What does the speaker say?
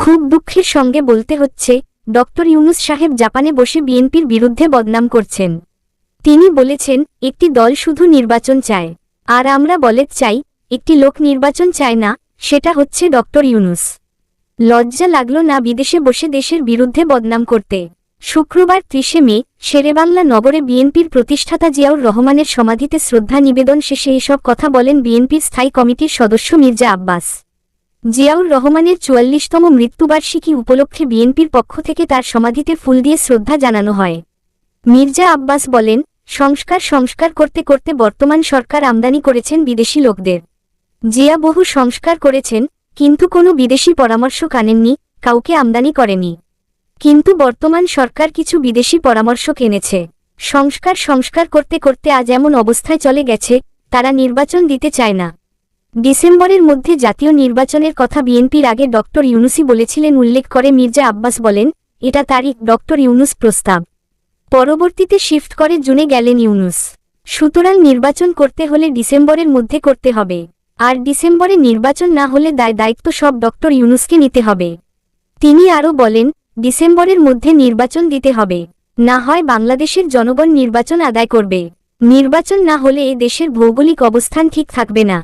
খুব দুঃখের সঙ্গে বলতে হচ্ছে, ডক্টর ইউনুস সাহেব জাপানে বসে বিএনপির বিরুদ্ধে বদনাম করছেন। তিনি বলেছেন, একটি দল শুধু নির্বাচন চায়। আর আমরা বলে চাই, একটি লোক নির্বাচন চায় না, সেটা হচ্ছে ডক্টর ইউনুস। লজ্জা লাগল না বিদেশে বসে দেশের বিরুদ্ধে বদনাম করতে। শুক্রবার ত্রিশে মে, শেরেবাংলা নগরে বিএনপির প্রতিষ্ঠাতা জিয়াউর রহমানের সমাধিতে শ্রদ্ধা নিবেদন শেষে এসব কথা বলেন বিএনপির স্থায়ী কমিটির সদস্য মির্জা আব্বাস। জিয়াউর রহমানের চুয়াল্লিশতম মৃত্যুবার্ষিকী উপলক্ষে বিএনপির পক্ষ থেকে তার সমাধিতে ফুল দিয়ে শ্রদ্ধা জানানো হয়। মির্জা আব্বাস বলেন, সংস্কার সংস্কার করতে করতে বর্তমান সরকার আমদানি করেছেন বিদেশি লোকদের। জিয়া বহু সংস্কার করেছেন, কিন্তু কোনো বিদেশি পরামর্শ কানেননি, কাউকে আমদানি করেনি। কিন্তু বর্তমান সরকার কিছু বিদেশি পরামর্শ কেনেছে সংস্কার সংস্কার করতে করতে আজ এমন অবস্থায় চলে গেছে, তারা নির্বাচন দিতে চায় না। ডিসেম্বরের মধ্যে জাতীয় নির্বাচনের কথা বিএনপির আগে ডক্টর ইউনুসি বলেছিলেন উল্লেখ করে মির্জা আব্বাস বলেন, এটা তারিখ ডক্টর ইউনুস প্রস্তাব। পরবর্তীতে শিফট করে জুনে গেলেন ইউনুস। সুতরাং নির্বাচন করতে হলে ডিসেম্বরের মধ্যে করতে হবে। আর ডিসেম্বরে নির্বাচন না হলে দায়, দায়িত্ব সব ডক্টর ইউনুসকে নিতে হবে। তিনি আরও বলেন, ডিসেম্বরের মধ্যে নির্বাচন দিতে হবে। না হয় বাংলাদেশের জনগণ নির্বাচন আদায় করবে। নির্বাচন না হলে এ দেশের ভৌগোলিক অবস্থান ঠিক থাকবে না।